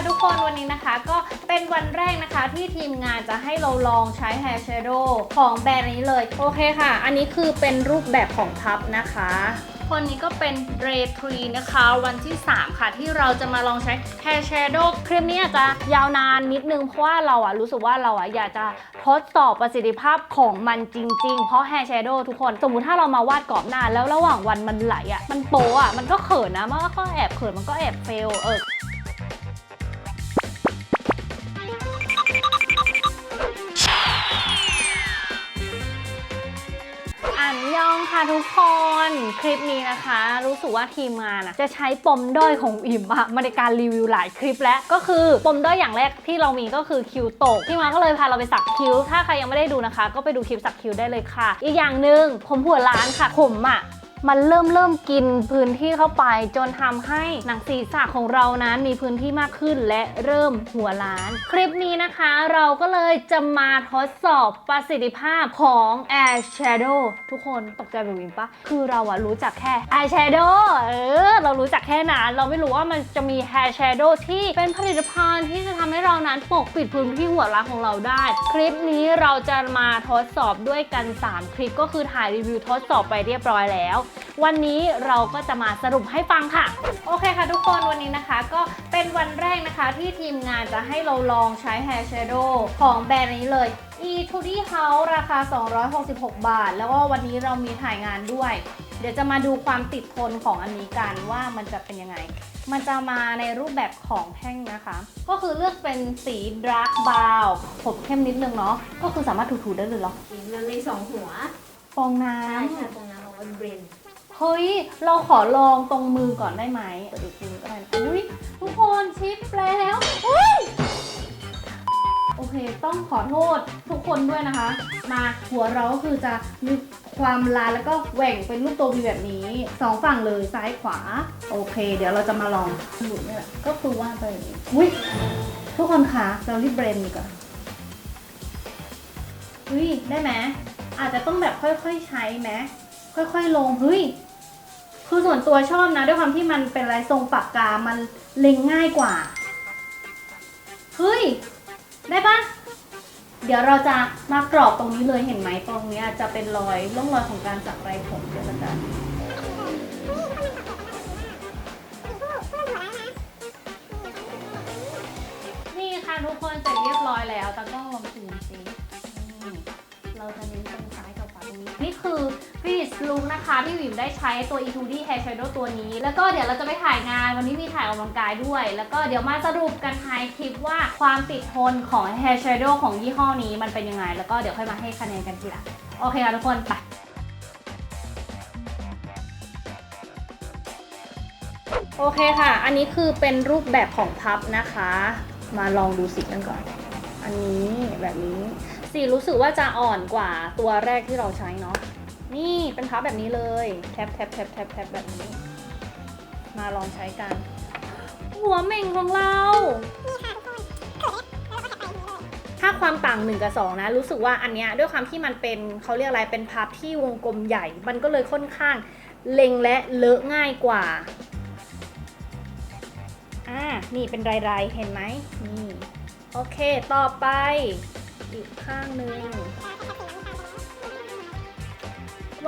ค่ะทุกคนวันนี้นะคะก็เป็นวันแรกนะคะที่ทีมงานจะให้เราลองใช้ Hair Shadow ของแบรนด์นี้เลย โอเคค่ะ อันนี้คือเป็นรูปแบบของพับนะคะคนนี้ก็เป็น Ray 3นะคะ วันที่ 3 ค่ะ ที่เราจะมาลองใช้ Hair Shadow คลิปนี้อาจจะยาวนานนิดนึง เพราะว่าเราอะรู้สึกว่าเราอะอยากจะทดสอบประสิทธิภาพของมันจริง ๆ เพราะ Hair Shadow ทุกคน สมมุติถ้าเรามาวาดกรอบหน้าแล้วระหว่างวันมันไหลอะมันโปะอะมันก็เขินนะมันก็แอบเขินมันก็แอบเฟลเออ ค่ะทุกคน คลิปนี้นะคะ รู้สึกว่าทีมงานะจะใช้ปมด้อยของอิ่มอะมาในการรีวิวหลายคลิปแล้วก็คือปมด้อยอย่างแรกที่เรามีก็คือคิวตกพี่มาก็เลยพาเราไปสักคิ้ว ถ้าใครยังไม่ได้ดูนะคะ ก็ไปดูคลิปสักคิ้วได้เลยค่ะ อีกอย่างหนึ่งผมหัวล้านค่ะผมอะ มันเริ่มเริ่มกินพื้นที่เข้าไป จนทำให้หนังศีรษะของเรานั้นมีพื้นที่มากขึ้นและเริ่มหัวล้าน คลิปนี้นะคะเราก็เลยจะมาทดสอบประสิทธิภาพของ Air Shadow ทุกคนตกใจแบบวิมปะคือเราอะรู้จักแค่ Eye Shadow เออ เรารู้จักแค่นั้นเราไม่รู้ว่ามันจะมี Hair Shadow ที่เป็นผลิตภัณฑ์ที่จะทำให้เรานั้นปกปิดพื้นที่หัวล้านของเราได้ คลิปนี้เราจะมาทดสอบด้วยกัน 3 คลิปก็คือถ่ายรีวิวทดสอบไปเรียบร้อยแล้ววันนี้เราก็จะมาสรุปให้ฟังค่ะ โอเคค่ะทุกคนวันนี้นะคะ ก็เป็นวันแรกนะคะที่ทีมงานจะให้เราลองใช้ Hair Shadow ของแบรนด์นี้เลย e t o d y House ราคา 266 บาท แล้วก็วันนี้เรามีถ่ายงานด้วย เดี๋ยวจะมาดูความติดทนของอันนี้กันว่ามันจะเป็นยังไง มันจะมาในรูปแบบของแท่งนะคะ ก็คือเลือกเป็นสีดาร์กบาวผมเข้มนิดนึงเนาะก็คือสามารถถูๆได้เลยเหรอมันมีสองหัว ฟองน้ใช่ำใช่ตรง นั้นเบรนเฮ้ย เราขอลองตรงมือก่อนได้ไหมเปิดอีกทีก็ได้นะอุ้ยทุกคนชิปแล้วอุ้ยโอเค ต้องขอโทษทุกคนด้วยนะคะ มาหัวเราก็คือจะมีความลานแล้วก็แหว่งเป็นรูปตัววีแบบนี้สองฝั่งเลยซ้ายขวา โอเค เดี๋ยวเราจะมาลองหมุนนี่แหละก็คือว่าไปอย่างนี้อุ้ยทุกคนคะเรารีบเบรนดีกว่อนอุ้ยได้ไหมอาจจะต้องแบบค่อยๆใช้ไหม ค่อยๆลงเฮ้ยคือส่วนตัวชอบนะ ด้วยความที่มันเป็นลายทรงปากกา มันเล็งง่ายกว่า เฮ้ย ได้ปะเดี๋ยวเราจะมากรอบตรงนี้เลยเห็นไหมตรงเนี้ยจะเป็นรอยร่องรอยของการสักไรผมเดี๋ยวจะนี่ค่ะทุกคนเสร็จเรียบร้อยแล้วตากล้อง Finish Look นะคะที่วิมได้ใช้ตัว E2D Hair Shadow ตัวนี้ แล้วก็เดี๋ยวเราจะไปถ่ายงาน วันนี้มีถ่ายออกกำลังกายด้วย แล้วก็เดี๋ยวมาสรุปกันท้ายคลิปว่าความติดทนของ Hair Shadow ของยี่ห้อนี้มันเป็นยังไง แล้วก็เดี๋ยวค่อยมาให้คะแนนกันทีหลังโอเคค่ะทุกคนไปโอเคค่ะ อันนี้คือเป็นรูปแบบของพับนะคะ มาลองดูสีกันก่อน อันนี้แบบนี้ สีรู้สึกว่าจะอ่อนกว่าตัวแรกที่เราใช้เนาะ นี่เป็นพับแบบนี้เลยแทบแทบแทบแทบแทบแบบนี้ มาลองใช้กัน หัวเหม่งของเรา ถ้าความต่าง 1 กับ 2 นะ รู้สึกว่าอันเนี้ยด้วยความที่มันเป็นเขาเรียกอะไรเป็นพับที่วงกลมใหญ่ มันก็เลยค่อนข้างเล็งและเลอะง่ายกว่าอ่านี่เป็นรายๆเห็นไหมนี่โอเค ต่อไป อีกข้างหนึ่ง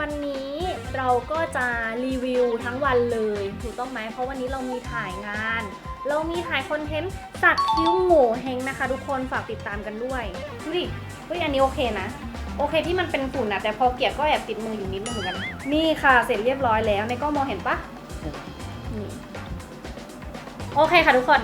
วันนี้เราก็จะรีวิวทั้งวันเลยถูกต้องไหมเพราะวันนี้เรามีถ่ายงาน เรามีถ่ายคอนเทนต์สักคิ้วโง่เฮงนะคะ ทุกคนฝากติดตามกันด้วยดูดิเฮ้ยอันนี้โอเคนะโอเคที่มันเป็นฝุ่นนะแต่พอเกียบก็แอบติดมืออยู่นิดนึงเหมือนกัน นี่ค่ะเสร็จเรียบร้อยแล้วในกล้องมองเห็นปะนี่โอเคค่ะทุกคน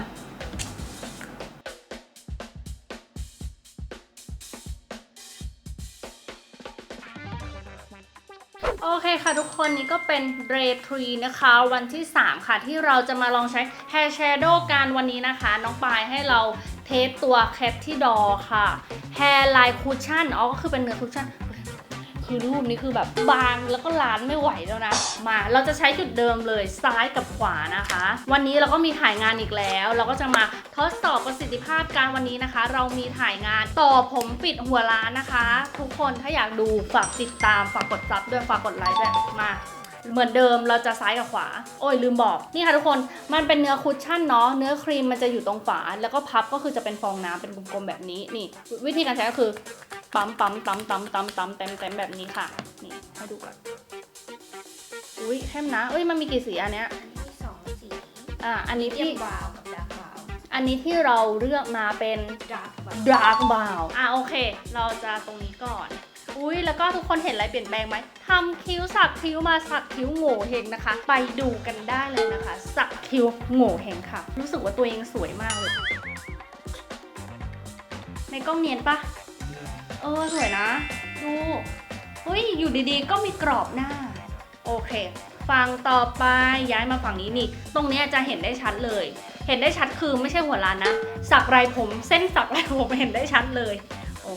ค่ะทุกคนนี่ก็เป็น Ray 3นะคะ วันที่ 3 ค่ะ ที่เราจะมาลองใช้ Hair Shadow กันวันนี้นะคะ น้องปายให้เราเทสตัว Cat ที่ดอค่ะ Hair Line Cushion อ๋อก็คือเป็นเนื้อคุชชั่น คือรูปนี้คือแบบบางแล้วก็ล้านไม่ไหวแล้วนะ มาเราจะใช้จุดเดิมเลยซ้ายกับขวานะคะ วันนี้เราก็มีถ่ายงานอีกแล้ว เราก็จะมาทดสอบประสิทธิภาพการวันนี้นะคะ เรามีถ่ายงานต่อผมปิดหัวล้านนะคะ ทุกคนถ้าอยากดูฝากติดตามฝากกดซับด้วยฝากกดไลค์ด้วยมาเหมือนเดิมเราจะซ้ายกับขวา โอ้ยลืมบอก นี่ค่ะทุกคน มันเป็นเนื้อคุชชั่นเนาะ เนื้อครีมมันจะอยู่ตรงฝา แล้วก็พับก็คือจะเป็นฟองน้ำเป็นกลมๆแบบนี้ นี่ วิธีการใช้ก็คือ ปั๊มปั๊มปั๊มปั๊มปั๊มปั๊มเต็มเต็มแบบนี้ค่ะ นี่ให้ดูก่อน อุ้ยเข้มนะ เอ้ยมันมีกี่สีอันเนี้ยที่สองสีอ่าอันนี้เทียที่บวาวกับดาร์กวาว อันนี้ที่เราเลือกมาเป็นดาร์กวาว dark brown อะโอเค เราจะตรงนี้ก่อน อุ้ยแล้วก็ทุกคนเห็นอะไรเปลี่ยนแปลงไหมทำคิ้วสักคิ้วมาสักคิ้วโง่เฮงนะคะ ไปดูกันได้เลยนะคะ สักคิ้วโง่เฮงค่ะ รู้สึกว่าตัวเองสวยมากเลยในกล้องเนียนปะ เออสวยนะ ดูเฮ้ยอยู่ดีๆ ก็มีกรอบหน้า โอเค ฝั่งต่อไปย้ายมาฝั่งนี้นี่ ตรงนี้จะเห็นได้ชัดเลย เห็นได้ชัดคือไม่ใช่หัวล้านนะ สักไรผมเส้นสักไรผมเห็นได้ชัดเลยโอ้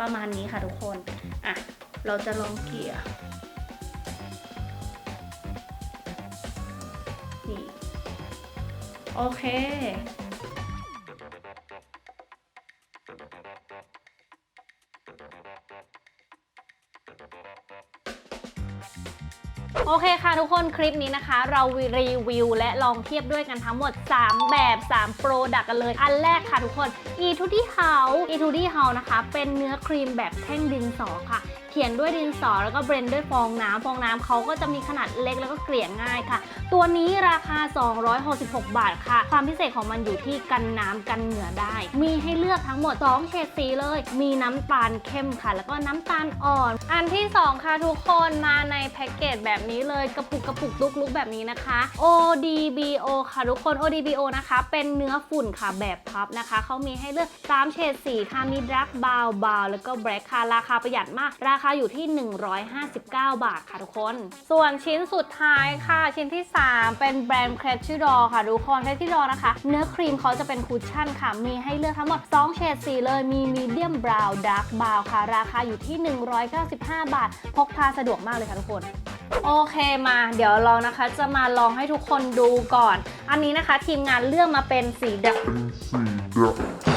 ประมาณนี้ค่ะทุกคน อะ เราจะลองเกลี่ย โอเค โอเคค่ะทุกคนคลิปนี้นะคะ เรารีวิวและลองเทียบด้วยกันทั้งหมด 3 แบบ 3 โปรดักกันเลย อันแรกค่ะทุกคน e t u d y House e t u d y House นะคะ เป็นเนื้อครีมแบบแท่งดินสอค่ะ เขียนด้วยดินสอแล้วก็เบรนด้วยฟองน้ำฟองน้ำเขาก็จะมีขนาดเล็กแล้วก็เกลี่ยง่ายค่ะ ตัวนี้ราคา 266 บาทค่ะ ความพิเศษของมันอยู่ที่กันน้ำกันเหงื่อได้ มีให้เลือกทั้งหมด 2 เฉดสีเลย มีน้ำตาลเข้มค่ะ แล้วก็น้ำตาลอ่อน อันที่ 2 ค่ะทุกคนมาในแพ็กเกจแบบนี้เลยกระปุกกระปุกลุกๆแบบนี้นะคะ ODBO ค่ะทุกคน ODBO นะคะ เป็นเนื้อฝุ่นค่ะแบบพับนะคะเขามีให้เลือก 3 เฉดสีค่ะมีดักบาวบาวแล้วก็แบล็คค่ะราคาประหยัดมากราคาอยู่ที่ 159 บาทค่ะทุกคน ส่วนชิ้นสุดท้ายค่ะชิ้นที่ 3 เป็นแบรนด์ c r e t i d o r ค่ะทุกคน c r e t i d o r นะคะ เนื้อครีมเขาจะเป็นคุชชั่นค่ะ มีให้เลือกทั้งหมด 2 เฉดสีเลยมีมีเดียมบราวน์ดาร์กบราวค่ะ ราคาอยู่ที่ 195 บาท พกพาสะดวกมากเลยค่ะทุกคนโอเคมา เดี๋ยวเรานะคะจะมาลองให้ทุกคนดูก่อน อันนี้นะคะทีมงานเลือกมาเป็นสีดำ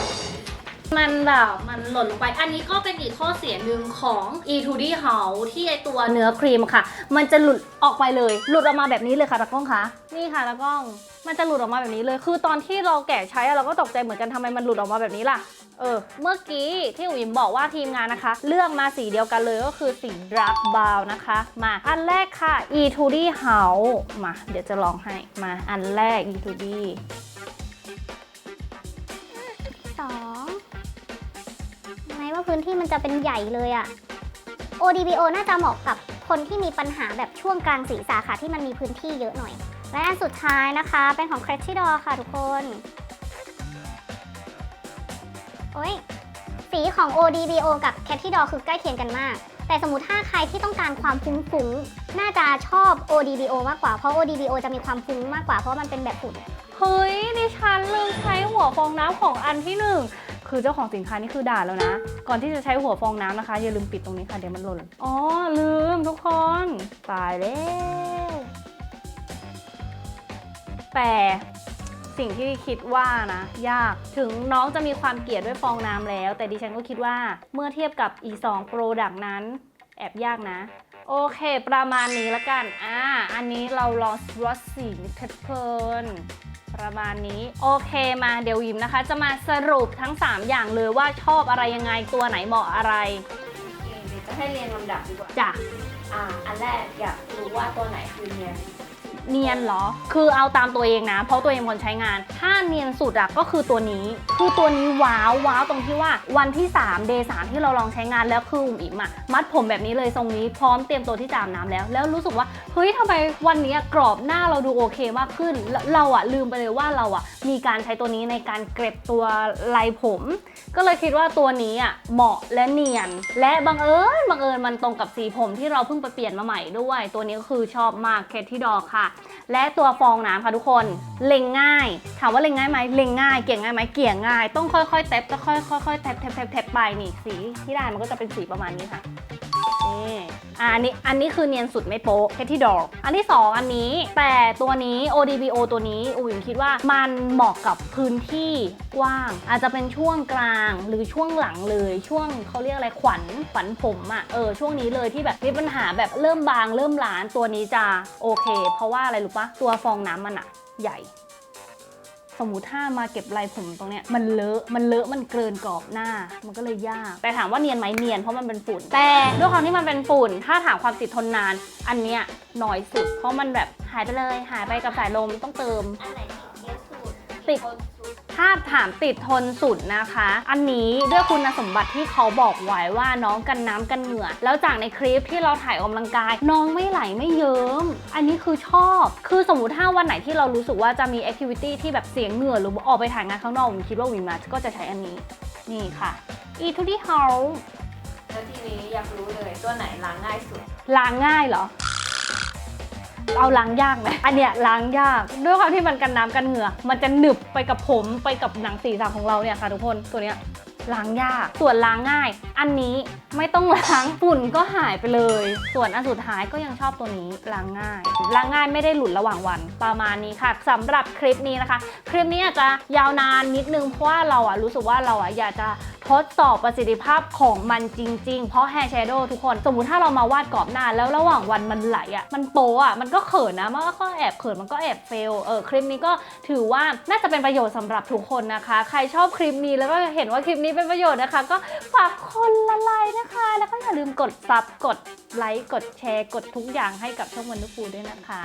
มันแบบมันหล่นลงไป อันนี้ก็เป็นอีกข้อเสียหนึ่งของ e 2 d House ที่ไอตัวเนื้อครีมค่ะ มันจะหลุดออกไปเลย หลุดออกมาแบบนี้เลยค่ะตากล้องคะนี่ค่ะตากล้อง มันจะหลุดออกมาแบบนี้เลย คือตอนที่เราแกะใช้อะเราก็ตกใจเหมือนกันทำไมมันหลุดออกมาแบบนี้ล่ะเออเมื่อกี้ที่อุ๋ยบอกว่าทีมงานนะคะ เลือกมาสีเดียวกันเลยก็คือสีดรักบาวนะคะ มาอันแรกค่ะ e 2 d House มา เดี๋ยวจะลองให้มาอันแรก e 2 d ว่าพื้นที่มันจะเป็นใหญ่เลยอะ ODBO น่าจะเหมาะกับคนที่มีปัญหาแบบช่วงกลางศีรษะค่ะที่มันมีพื้นที่เยอะหน่อย และอันสุดท้ายนะคะ เป็นของ c r e t i d o r ค่ะทุกคน โอ้ยสีของ ODBO กับ c a t i d o r คือใกล้เคียงกันมาก แต่สมมติถ้าใครที่ต้องการความฟุ้งๆ น่าจะชอบ ODBO มากกว่า เพราะ ODBO จะมีความฟุ้งมากกว่าเพราะมันเป็นแบบฝุ่น เฮ้ยดิฉันลืมใช้หัวฟองน้ำของอันที่หนึ่ง คือเจ้าของสินค้านี่คือด่าแล้วนะ ก่อนที่จะใช้หัวฟองน้ำนะคะ อย่าลืมปิดตรงนี้ค่ะ เดี๋ยวมันหล่น อ๋อ ลืมทุกคน ตายแล้ว แต่สิ่งที่คิดว่านะ ยากถึงน้องจะมีความเกลียดด้วยฟองน้ำแล้ว แต่ดิฉันก็คิดว่าเมื่อเทียบกับอีสองโปรดักนั้น แอบยากนะ โอเค ประมาณนี้ละกัน อ่า อันนี้เราลองรสสีเพลินๆประมาณนี้ โอเคมาเดี๋ยวยิมนะคะ จะมาสรุปทั้ง 3 อย่างเลยว่าชอบอะไรยังไงตัวไหนเหมาะอะไรเองเดี๋ยวจะให้เรียงลำดับดีกว่า จ้ะ อ่า อันแรกอยากรู้ว่าตัวไหนคือเนียน เนียนเหรอ คือเอาตามตัวเองนะ เพราะตัวเองคนใช้งาน ถ้าเนียนสุดอะก็คือตัวนี้ คือตัวนี้ว้าวว้าวตรงที่ว่าวันที่3 day 3ที่เราลองใช้งานแล้วคืออุ๋มอิมอะมัดผมแบบนี้เลยทรงนี้พร้อมเตรียมตัวที่จะอาบน้ำแล้ว แล้วรู้สึกว่าเฮ้ยทำไมวันนี้กรอบหน้าเราดูโอเคมากขึ้นแล้วเราอะลืมไปเลยว่าเราอะมีการใช้ตัวนี้ในการเก็บตัวลายผม ก็เลยคิดว่าตัวนี้อะเหมาะและเนียน และบังเอิญบังเอิญมันตรงกับสีผมที่เราเพิ่งไปเปลี่ยนมาใหม่ด้วย ตัวนี้ก็คือชอบมากเคทที่ดอค่ะ และตัวฟองน้ำค่ะทุกคน เล็งง่าย ถามว่าเล็งง่ายไหมเล็งง่าย เกี่ยงง่ายไหมเกี่ยงง่าย ต้องค่อยๆแตบต้องค่อยๆค่อยเต็บแตบแตบแตบไปนี่สีที่ได้มันก็จะเป็นสีประมาณนี้ค่ะ นี่อะอันนี้อันนี้คือเนียนสุดไม่โป๊ะแคที่ดอร์อันที่ 2 อันนี้ แต่ตัวนี้ ODBO ตัวนี้อุ๋คิดว่ามันเหมาะกับพื้นที่กว้าง อาจจะเป็นช่วงกลางหรือช่วงหลังเลย ช่วงเขาเรียกอะไรขวัญขวัญผมอะ่ะเออช่วงนี้เลยที่แบบมีปัญหาแบบเริ่มบางเริ่มหลานตัวนี้จะโอเค เพราะว่าอะไรรู้ปะตัวฟองน้ำมันอะใหญ่ สมมุติถ้ามาเก็บลายผมตรงเนี้ยมันเลอะมันเลอะมันเกินกรอบหน้า มันก็เลยยาก แต่ถามว่าเนียนไหมเนียนเพราะมันเป็นฝุ่น แต่ด้วยความที่มันเป็นฝุ่น ถ้าถามความติดทนนาน อันเนี้ยน้อยสุด เพราะมันแบบหายไปเลย หายไปกับสายลมต้องเติม อันไหนติดเยอะสุดติดทนสุด ถ้าถามติดทนสุดนะคะ อันนี้ด้วยคุณสมบัติที่เขาบอกไว้ว่าน้องกันน้ำกันเหงื่อ แล้วจากในคลิปที่เราถ่ายออกกำลังกาย น้องไม่ไหลไม่เยิ้ม อันนี้คือชอบ คือสมมติถ้าวันไหนที่เรารู้สึกว่าจะมีแอคทิวิตี้ที่แบบเสียงเหงื่อหรือออกไปถ่ายงานข้างนอกผมคิดว่าวิงมาก็จะใช้อันนี้ นี่ค่ะ e to the house แล้วทีนี้อยากรู้เลยตัวไหนล้างง่ายสุด ล้างง่ายเหรอ เอาล้างยากไหมอันเนี้ยล้างยาก ด้วยความที่มันกันน้ำกันเหงื่อ มันจะหนึบไปกับผมไปกับหนังศีรษะของเราเนี่ยค่ะทุกคนตัวเนี้ยล้างยาก ส่วนล้างง่าย อันนี้ไม่ต้องล้างฝุ่นก็หายไปเลย ส่วนอันสุดท้ายก็ยังชอบตัวนี้ล้างง่าย ล้างง่ายไม่ได้หลุดระหว่างวัน ประมาณนี้ค่ะสำหรับคลิปนี้นะคะ คลิปนี้อาจจะยาวนานนิดนึงเพราะว่าเราอะรู้สึกว่าเราอะอยากจะทดสอบประสิทธิภาพของมันจริง ๆ เพราะ Hair Shadow ทุกคน สมมุติถ้าเรามาวาดกรอบหน้าแล้วระหว่างวันมันไหลอะ่ะ มันโปะอะมันก็เขินนะ มันก็แอบเขิน มันก็แอบเฟล เออ คลิปนี้ก็ถือว่าน่าจะเป็นประโยชน์สำหรับทุกคนนะคะ ใครชอบคลิปนี้แล้วก็เห็นว่าคลิปนี้เป็นประโยชน์นะคะ ก็ฝากคนละไลค์นะคะ แล้วก็อย่าลืมกดซับ กดไลค์ กดแชร์ กดทุกอย่างให้กับช่องวันดูฟูด้วยนะคะ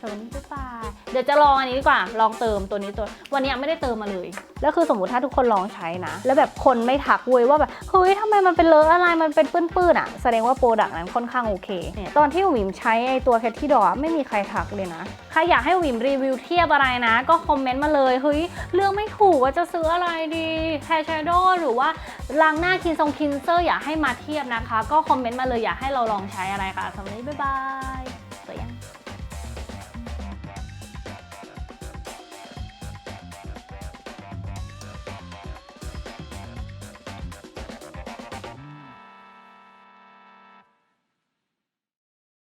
สวัสดีบ๊ายบายเดี๋ยวจะลองอันนี้ดีกว่า ลองเติมตัวนี้ตัว วันนี้ไม่ได้เติมมาเลย แล้วคือสมมติถ้าทุกคนลองใช้นะ แล้วแบบคนไม่ทักเว้ยว่าแบบเฮ้ยทำไมมันเป็นเลอะอะไรมันเป็นปื้นๆอะ แสดงว่าโปรดักต์นั้นค่อนข้างโอเคเนี่ยตอนที่หวิมใช้ไอตัวแคทที่ดอไม่มีใครทักเลยนะ ใครอยากให้หวิมรีวิวเทียบอะไรนะ ก็คอมเมนต์มาเลยเฮ้ยเรื่องไม่ถูกว่าจะซื้ออะไรดีแฮร์แชโดว์หรือว่าล้างหน้าคินทรงคินเซอร์อยากให้มาเทียบนะคะ ก็คอมเมนต์มาเลยอยากให้เราลองใช้อะไรค่ะสำหรับวันนี้บ๊ายบาย